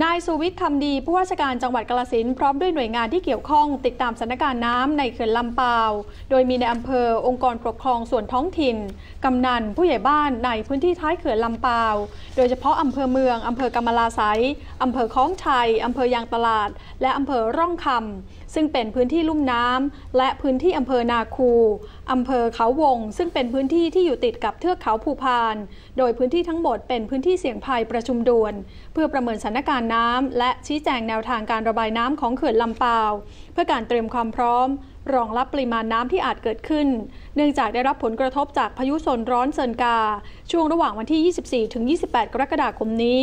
นายสุวิทย์คำดีผู้ว่าราชการจังหวัดกาฬสินพร้อมด้วยหน่วยงานที่เกี่ยวข้อง ติดตามสถานการณ์น้ำในเขื่อนลำปาว โดยมีในอำเภอองค์กรปกครองส่วนท้องถิ่น กำนันผู้ใหญ่บ้านในพื้นที่ท้ายเขื่อนลำปาว โดยเฉพาะอำเภอเมืองอำเภอกำมะลาไสยอำเภอคล้องชัยอำเภอยางตลาด และอำเภอร่องคำซึ่งเป็นพื้นที่ลุ่มน้ำและพื้นที่อำเภอนาคูอำเภอเขาวง ซึ่งเป็นพื้นที่ที่อยู่ติดกับเทือกเขาภูพาน โดยพื้นที่ทั้งหมดเป็นพื้นที่เสี่ยงภัยประชุมด่วน เพื่อประเมินสถานการณ์น้ำและชี้แจงแนวทางการระบายน้ำของเขื่อนลำปาว เพื่อการเตรียมความพร้อมรองรับปริมาณน้ำที่อาจเกิดขึ้น เนื่องจากได้รับผลกระทบจากพายุโซนร้อนเซินกา ช่วงระหว่างวันที่ 24 ถึง 28 กรกฎาคมนี้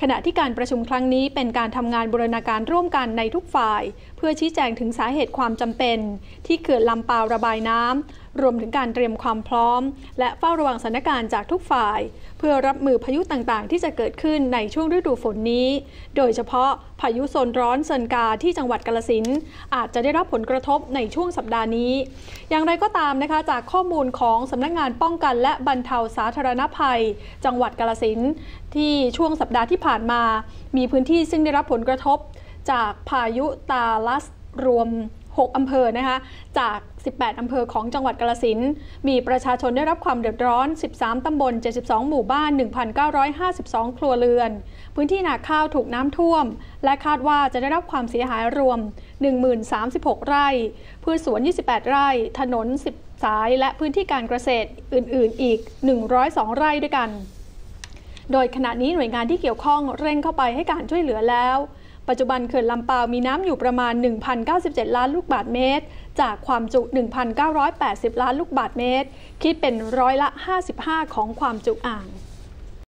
ขณะที่การประชุมครั้งนี้เป็นการทำงานบูรณาการร่วมกันในทุกฝ่าย เพื่อชี้แจงถึงสาเหตุความจำเป็น ที่เขื่อนลำปาวระบายน้ำรวมถึงการเตรียมความพร้อม และเฝ้าระวังสถานการณ์จากทุกฝ่าย เพื่อรับมือพายุต่างๆ ที่จะเกิดขึ้นในช่วงฤดูฝนนี้ โดยเฉพาะพายุโซนร้อนเซินกาที่จังหวัดกาลสินอาจจะได้รับผลกระทบในช่วงช่วงสัปดาห์นี้ อย่างไรก็ตามนะคะ จากข้อมูลของสำนักงานป้องกัน และบรรเทาสาธารณภัย จังหวัดกาลสินที่ช่วงสัปดาห์ที่ผ่านมา มีพื้นที่ซึ่งได้รับผลกระทบจากพายุตาลัสรวม 6 อำเภอนะคะจาก 18 อำเภอของจังหวัดกาลสินมีประชาชนได้รับความเดือดร้อน 13 ตำบล 72 หมู่บ้าน 1,952 ครัวเรือน พื้นที่นาข้าวถูกน้ำท่วม และคาดว่าจะได้รับความเสียหายรวม 1036 ไร่ พืชสวน 28 ไร่ ถนน 10 สายและพื้นที่การเกษตรอื่น ๆ อีก 102 ไร่ด้วยกัน โดยขณะนี้หน่วยงานที่เกี่ยวข้องเร่งเข้าไปให้การช่วยเหลือแล้ว ปัจจุบันเขื่อนลำปาวมีน้ำอยู่ประมาณ 1,097 ล้านลูกบาศก์เมตร จากความจุ 1,980 ล้านลูกบาศก์เมตร คิดเป็นร้อยละ 55 ของความจุอ่าง